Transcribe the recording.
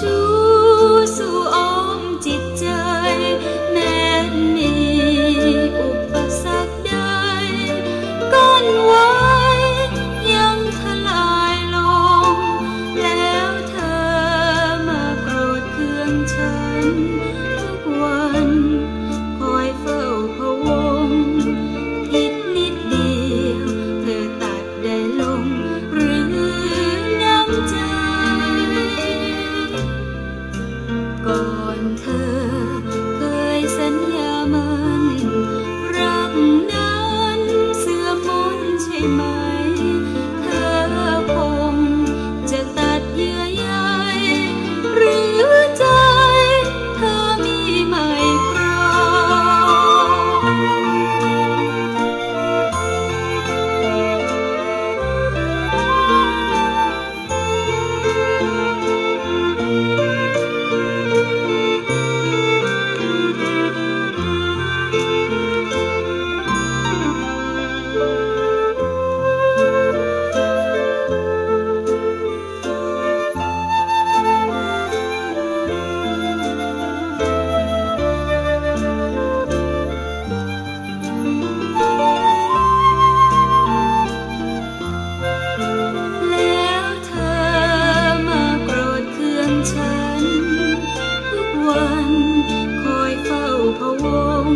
ชูสู่อ้อมจิตใจ แม้มีอุปสรรคใดกันไว้ ยังทลายลง แล้วเธอมาโกรธเคืองฉัน ทุกวัน in my ันทุกวันคอยเฝ้าพะวง